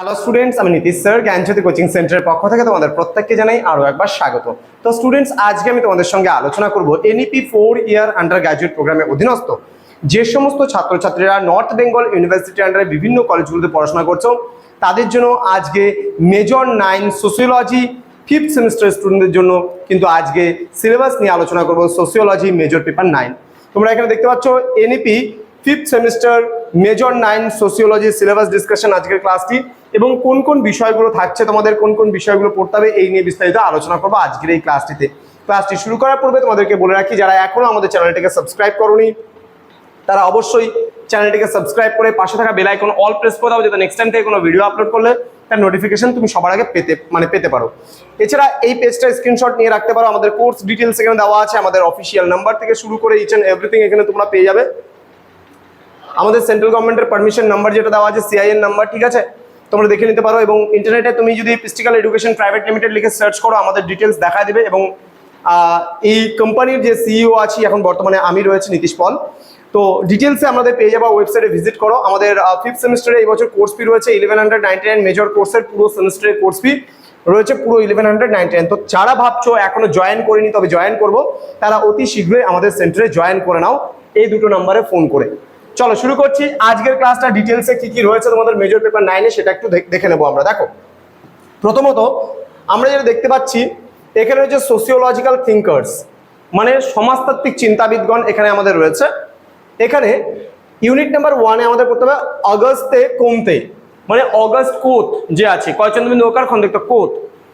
Hello students আমি Nitish sir, জ্ঞানজ্যোতি coaching সেন্টারের পক্ষ থেকে তোমাদের প্রত্যেককে জানাই আরও একবার স্বাগত। তো স্টুডেন্টস আজকে আমি তোমাদের সঙ্গে আলোচনা করব NEP four year under graduate প্রোগ্রামের অধীনস্থ। যে সমস্ত ছাত্রছাত্রীরা নর্থ বেঙ্গল ইউনিভার্সিটি আন্ডারে বিভিন্ন কলেজগুলোতে পড়াশোনা করছ তাদের জন্য আজকে major nine sociology fifth semester স্টুডেন্টদের জন্য কিন্তু আজকে সিলেবাস নিয়ে আলোচনা করব সোসিওলজি মেজর পেপার নাইন তোমরা এখানে দেখতে পাচ্ছ NEP fifth semester major nine sociology syllabus discussion আজকের ক্লাসটি এবং কোন কোন বিষয়গুলো থাকছে, তোমাদের কোন কোন বিষয়গুলো পড়তে হবে, এই নিয়ে বিস্তারিত আলোচনা করব আজকের এই ক্লাসটিতে। ক্লাসটি শুরু করার পূর্বে তোমাদেরকে বলে রাখি, যারা এখনও আমাদের চ্যানেলটিকে সাবস্ক্রাইব করোনি, তারা অবশ্যই চ্যানেলটিকে সাবস্ক্রাইব করে পাশে থাকা বেল আইকন অল প্রেস করে দাও, যাতে নেক্সট টাইম থেকে কোনো ভিডিও আপলোড করলে তার নোটিফিকেশন তুমি সবার আগে পেতে মানে পেতে পারো। এছাড়া এই পেজটা স্ক্রিনশট নিয়ে রাখতে পারো, আমাদের কোর্স ডিটেলস এখানে দেওয়া আছে, আমাদের অফিসিয়াল নাম্বার থেকে শুরু করে ইচ অ্যান্ড এভরিথিং এখানে তোমরা পেয়ে যাবে। আমাদের সেন্ট্রাল গভর্নমেন্টের পারমিশন নাম্বার যেটা দেওয়া আছে সিআইএন নাম্বার ঠিক আছে? তোমরা দেখে নিতে পারো এবং ইন্টারনেটে তুমি যদি পিস্টিক্যাল এডুকেশন প্রাইভেট লিমিটেড লিখে সার্চ করো, আমাদের ডিটেলস দেখা দেবে এবং এই কোম্পানির যে সিইও আছি, এখন বর্তমানে আমি রয়েছে নীতিশ পল। তো ডিটেলসে আমাদের পেয়ে যাবা ওয়েবসাইটে ভিজিট করো। আমাদের ফিফথ সেমিস্টারে এই বছর কোর্স ফি রয়েছে eleven hundred ninety nine major কোর্সের পুরো সেমিস্টারের কোর্স ফি রয়েছে পুরো ইলেভেন হান্ড্রেড নাইনটি নাইন তো যারা ভাবছ এখনও জয়েন করিনি, তবে জয়েন করব। তারা অতি শীঘ্রই আমাদের সেন্টারে জয়েন করে নাও। এই দুটো নাম্বারে ফোন করে। চলো, শুরু করছি। আজকের ক্লাসটা ডিটেলসে কি কি রয়েছে তোমাদের মেজর পেপার নাইনে সেটা একটু দেখ- নেব আমরা, দেখো। প্রথমত, আমরা যেটা দেখতে পাচ্ছি, এখানে রয়েছে সোসিওলজিক্যাল থিঙ্কার্স মানে সমাজতাত্ত্বিক চিন্তাবিদগণ এখানে আমাদের রয়েছে। এখানে ইউনিট নাম্বার ওয়ানে আমাদের করতে হবে অগস্টে কমতে মানে অগস্ট কোত যে আছে কয়চন্দ্রবিন্দু ওকার খন্দিত কোত।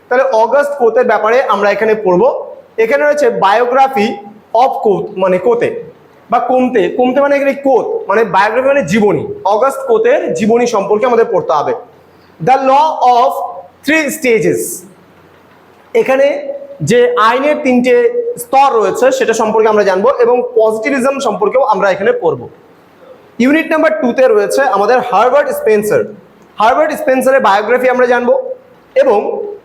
তাহলে অগস্ট কোতের ব্যাপারে আমরা এখানে পড়ব। এখানে রয়েছে বায়োগ্রাফি অফ কোত মানে কোতে। বা কমতে কমতে মানে এখানে কোত মানে বায়োগ্রাফি মানে জীবনী। অগস্ট কোতের জীবনী সম্পর্কে আমাদের পড়তে হবে। The law of three stages এখানে যে আইনের তিনটে স্তর রয়েছে, সেটা সম্পর্কে আমরা জানব এবং পজিটিভিজম সম্পর্কেও আমরা এখানে পড়ব। ইউনিট নাম্বার টুতে রয়েছে আমাদের হার্ভার্ড স্পেন্সার হার্ভার্ড স্পেন্সারের বায়োগ্রাফি আমরা জানব এবং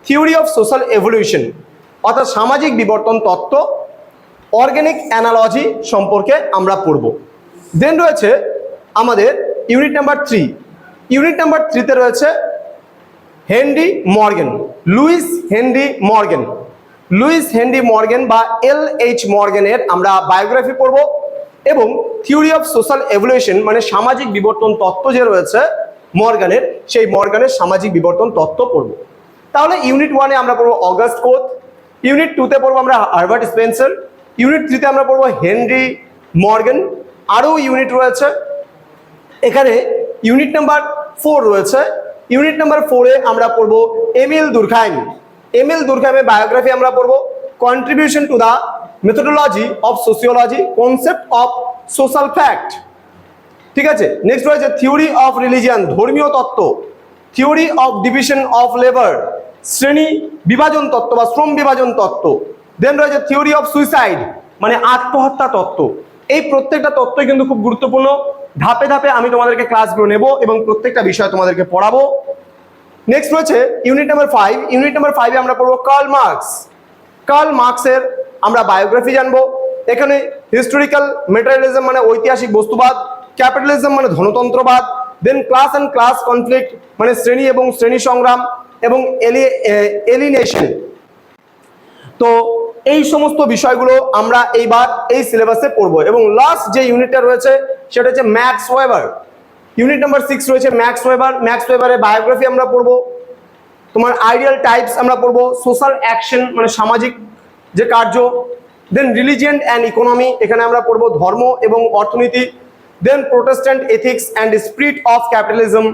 থিওরি অফ সোশ্যাল এভলিউশন অর্থাৎ সামাজিক বিবর্তন তত্ত্ব অর্গানিক অ্যানালজি সম্পর্কে আমরা পড়ব। দেন রয়েছে আমাদের unit number three unit number থ্রিতে রয়েছে Henry Morgan, Lewis Henry Morgan. Lewis Henry Morgan বা এল এইচ মর্গেনের আমরা বায়োগ্রাফি পড়ব এবং থিওরি অফ সোশ্যাল এভলিউশন মানে সামাজিক বিবর্তন তত্ত্ব যে রয়েছে মর্গানের, সেই মর্গানের সামাজিক বিবর্তন তত্ত্ব পড়ব। তাহলে ইউনিট ওয়ানে আমরা পড়ব অগাস্ট কোথ ইউনিট টুতে পড়ব আমরা হার্ভার্ট স্পেন্সার ইউনিট থ্রিতে আমরা পড়ব হেনরি মর্গেন। আরও ইউনিট রয়েছে। এখানে ইউনিট নাম্বার ফোর রয়েছে। ইউনিট নাম্বার ফোরে আমরা পড়ব এমিল দুর্খাইম। এমিল দুর্খাইমের বায়োগ্রাফি আমরা পড়ব। Contribution to the methodology of sociology, concept of social fact. ঠিক আছে? নেক্সট রয়েছে থিওরি অফ রিলিজিয়ান, ধর্মীয় তত্ত্ব। Theory of division of labour, শ্রেণি বিভাজন তত্ত্ব বা শ্রম বিভাজন তত্ত্ব। দেন রয়েছে থিওরি অফ সুইসাইড মানে আত্মহত্যা তত্ত্ব। এই প্রত্যেকটা তত্ত্বই কিন্তু খুব গুরুত্বপূর্ণ। ধাপে ধাপে আমি তোমাদেরকে ক্লাসগুলো নেব এবং প্রত্যেকটা বিষয় তোমাদেরকে পড়াবো। নেক্সট রয়েছে unit number five unit number ফাইভে আমরা পড়ব কার্ল মার্কস কার্ল মার্কসের আমরা বায়োগ্রাফি জানব। এখানে হিস্টোরিক্যাল মেটেরিয়ালিজম মানে ঐতিহাসিক বস্তুবাদ ক্যাপিটালিজম মানে ধনতন্ত্রবাদ then class and class conflict মানে শ্রেণি এবং শ্রেণি সংগ্রাম এবং এলিনেশন তো এই সমস্ত বিষয়গুলো আমরা এইবার এই সিলেবাসে পড়ব। এবং লাস্ট যে ইউনিটটা রয়েছে, সেটা হচ্ছে Max Weber. Unit number six রয়েছে ম্যাক্স ওয়েবার। ম্যাক্স ওয়েবারের বায়োগ্রাফি আমরা পড়ব। তোমার আইডিয়াল টাইপস আমরা পড়ব। সোশ্যাল অ্যাকশন মানে সামাজিক যে কার্য। দেন রিলিজিয়ান অ্যান্ড ইকোনমি এখানে আমরা পড়ব ধর্ম এবং অর্থনীতি। Then protestant ethics and spirit of capitalism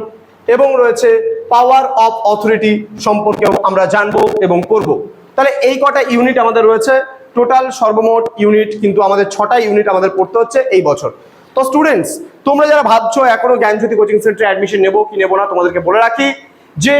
এবং রয়েছে পাওয়ার অফ অথরিটি সম্পর্কেও আমরা জানব এবং করব তাহলে এই কটা ইউনিট আমাদের রয়েছে। টোটাল সর্বমোট ইউনিট কিন্তু আমাদের ছটা ইউনিট আমাদের পড়তে হচ্ছে এই বছর। তো স্টুডেন্টস তোমরা যারা ভাবছ এখনও জ্ঞানজ্যোতি কোচিং সেন্টারে অ্যাডমিশন নেব কি নেব না, তোমাদেরকে বলে রাখি যে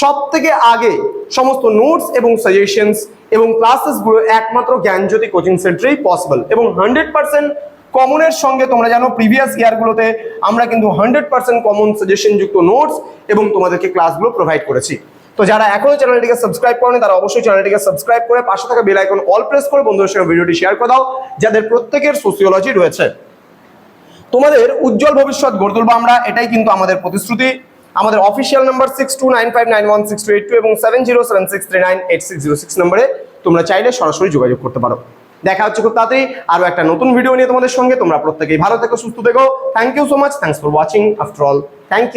সব থেকে আগে সমস্ত নোটস এবং সাজেশনস এবং ক্লাসেসগুলো একমাত্র জ্ঞানজ্যোতি কোচিং সেন্টারেই পসিবল এবং হান্ড্রেড পার্সেন্ট কমনের সঙ্গে তোমরা জানো প্রিভিয়াস ইয়ারগুলোতে আমরা কিন্তু হান্ড্রেড পার্সেন্ট কমন সাজেশন যুক্ত নোটস এবং তোমাদেরকে ক্লাসগুলো প্রোভাইড করেছি। তো যারা এখনও চ্যানেলটিকে সাবস্ক্রাইব করেনি, তারা অবশ্যই চ্যানেলটিকে সাবস্ক্রাইব করে পাশে থাকা বেল আইকন অল প্রেস করে বন্ধুদের সঙ্গে ভিডিওটি শেয়ার করে দাও, যাদের প্রত্যেকের সোসিওলজি রয়েছে। তোমাদের উজ্জ্বল ভবিষ্যৎ গড়ে তুলবো আমরা, এটাই কিন্তু আমাদের প্রতিশ্রুতি। আমাদের official number six two nine five nine one six two eight two এবং seven zero seven six three nine eight six zero six নম্বরে তোমরা চাইলে সরাসরি যোগাযোগ করতে পারো। দেখা হচ্ছে খুব তাড়াতাড়ি আরও একটা নতুন ভিডিও নিয়ে তোমাদের সঙ্গে। তোমরা প্রত্যেকেই ভালো থেকো, সুস্থ থেকো। Thank you so much thanks for watching after all thank you